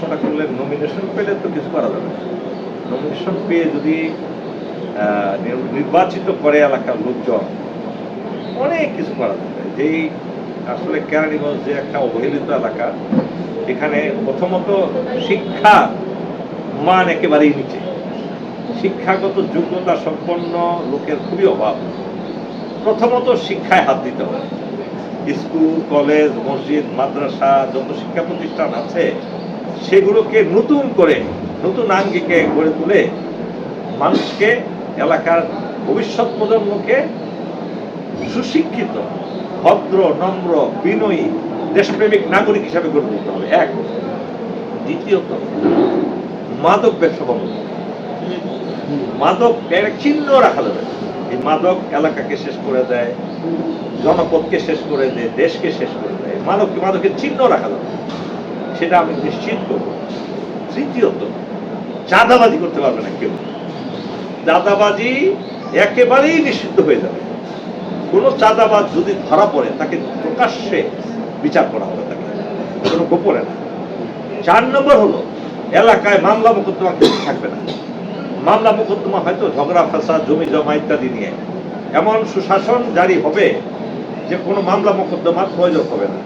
প্রশ্নটা করলে নমিনেশন পেলে তো কিছু করা যাবে নমিনেশন পেয়ে যদি নির্বাচিত করে এলাকার লোকজন, অনেক কিছু করা যাবে। যেই আসলে কেরানীগঞ্জ যে একটা অবহেলিত এলাকা, এখানে প্রথমত শিক্ষা মান একেবারেই নিচে। শিক্ষাগত যোগ্যতা সম্পন্ন লোকের খুবই অভাব। প্রথমত শিক্ষায় হাত দিতে হবে। স্কুল, কলেজ, মসজিদ, মাদ্রাসা, যত শিক্ষা প্রতিষ্ঠান আছে সেগুলোকে নতুন করে, নতুন আঙ্গিকে গড়ে তুলে মানুষকে, এলাকার ভবিষ্যৎ প্রজন্মকে সুশিক্ষিত, ভদ্র, নম্র, বিনয়ী, দেশপ্রেমিক নাগরিক হিসাবে গড়ে তুলতে হবে। এক। দ্বিতীয়ত, মাদক ব্যবসা বন্ধ মাদক চিহ্ন রাখা যাবে এই মাদক এলাকাকে শেষ করে দেয়, জনপদকে শেষ করে দেয়, দেশকে শেষ করে দেয়। মাদক মাদকের চিহ্ন রাখা যাবে। সেটা আমি নিশ্চিত করব। তৃতীয়ত, চাঁদাবাজি করতে পারবে না কেউ। চাঁদাবাজি একেবারেই নিষিদ্ধ হয়ে যাবে। কোনো চাঁদাবাজ যদি ধরা পড়ে, তাকে প্রকাশ্যে বিচার করা হবে তাকে। কোনো গোপনে না। চার নম্বর হলো, এলাকায় মামলা মোকদ্দমা কিছু থাকবে না। মামলা মোকদ্দমা হয়তো ঝগড়া, ফাঁসা, জমি জমা ইত্যাদি নিয়ে। এমন সুশাসন জারি হবে যে কোনো মামলা মোকদ্দমার প্রয়োজন হবে না।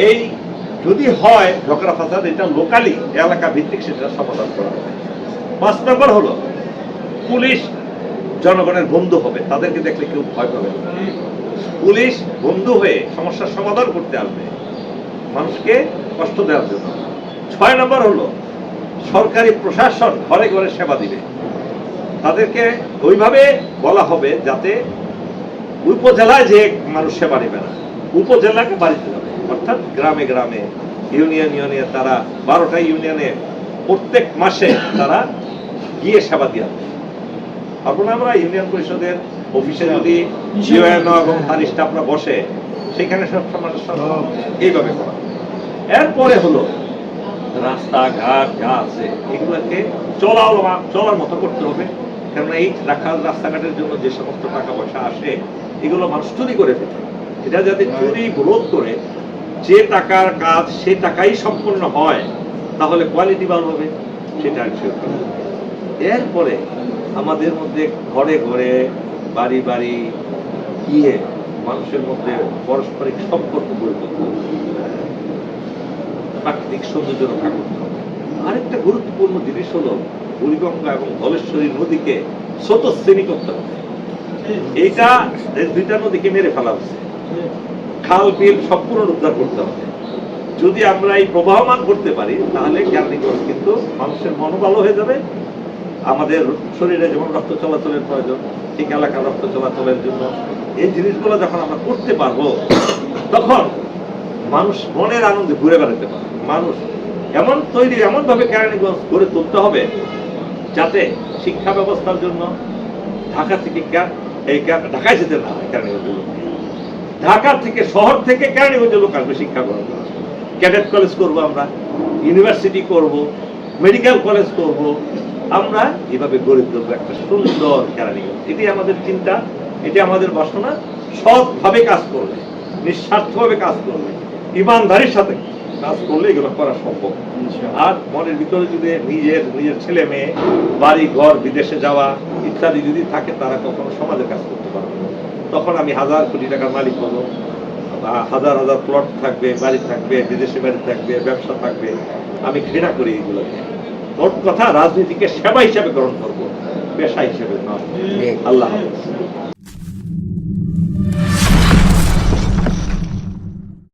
এই যদি হয় ঝগড়া ফাসাদ, এটা লোকালি এলাকা ভিত্তিক সেটা সমাধান করা হবে। পাঁচ নম্বর হলো, পুলিশ জনগণের বন্ধু হবে, তাদেরকে দেখলে কেউ ভয় পাবে পুলিশ বন্ধু হয়ে সমস্যার সমাধান করতে আসবে, মানুষকে কষ্ট দেওয়ার জন্য। ছয় নম্বর হলো, সরকারি প্রশাসন ঘরে ঘরে সেবা দিবে। তাদেরকে ওইভাবে বলা হবে যাতে উপজেলায় যে মানুষ সেবা নেবে না, উপজেলাকে বাড়িতে যাবে অর্থাৎ গ্রামে গ্রামে ইউনিয়ন ইউনিয়নে তারা বারোটা ইউনিয়নে প্রত্যেক মাসে তারা গিয়ে সেবা দিয়ে আসবে আমরা ইউনিয়ন পরিষদের অফিসে যদি ইউএনও এবং তার স্টাফরা বসে সেখানে সব সমালোচনা এইভাবে করা। এরপরে হলো রাস্তাঘাট যা আছে এগুলোকে চলার চলার মতো করতে হবে। কেননা এই রাখা রাস্তাঘাটের জন্য যে সমস্ত টাকা পয়সা আসে এগুলো মানুষ চুরি করে ফেলে। এটা যাতে চুরি রোধ করে যে টাকার কাজ সে টাকাই সম্পূর্ণ হয় তাহলে কোয়ালিটি ভালো হবে সেটা এরপরে আমাদের মধ্যে ঘরে ঘরে বাড়ি বাড়ি গিয়ে মানুষের মধ্যে পারস্পরিক সম্পর্ক গড়ে তুলতে। প্রাকৃতিক সৌন্দর্য রক্ষা করতে হবে। আরেকটা গুরুত্বপূর্ণ জিনিস হলো বুড়িগঙ্গা এবং ধলেশ্বরী নদীকে স্রোতশ্রেণী করতে হবে। এইটা দুইটা নদীকে মেরে ফেলা হচ্ছে খাল, বিল সব পুনরুদ্ধার করতে হবে। যদি আমরা এই প্রবাহমান করতে পারি, তাহলে জ্ঞানীগঞ্জ কিন্তু মানুষের মনোবল হয়ে যাবে। আমাদের শরীরে যেমন রক্ত চলাচলের প্রয়োজন, ঠিক এলাকার রক্ত চলাচলের জন্য। এই জিনিসগুলো যখন আমরা করতে পারব, তখন মানুষ মনের আনন্দে ঘুরে বেড়াতে পারে মানুষ এমন তৈরি, এমনভাবে কেরানীগঞ্জ গড়ে তুলতে হবে, যাতে শিক্ষা ব্যবস্থার জন্য ঢাকা থেকে এই ঢাকায় যেতে না হয় কেরানীগঞ্জের লোক ঢাকা থেকে শহর থেকে কেরানীগঞ্জের লোক আসবে শিক্ষা গ্রহণ করার ক্যাডেট কলেজ করব আমরা ইউনিভার্সিটি করব মেডিকেল কলেজ করব। আমরা এভাবে গড়ে তুলবো একটা সুন্দর কেরানীগঞ্জ। এটি আমাদের চিন্তা এটি আমাদের বাসনা। সৎভাবে কাজ করলে নিঃস্বার্থভাবে কাজ করবে ইমানদারির সাথে কাজ করলে এগুলো করা সম্ভব। আর মনের ভিতরে যদি নিজের নিজের ছেলে মেয়ে বাড়ি ঘর বিদেশে যাওয়া ইত্যাদি যদি থাকে তারা কখনো সমাজের কাজ করতে পারবে না। তখন আমি হাজার কোটি টাকার মালিক হব। হাজার হাজার প্লট থাকবে বাড়ি থাকবে বিদেশি বাড়ি থাকবে ব্যবসা থাকবে। আমি ঘৃণা করি এগুলোকে মোট কথা রাজনীতিকে সেবা হিসাবে গ্রহণ করব পেশা হিসেবে নয়। আল্লাহ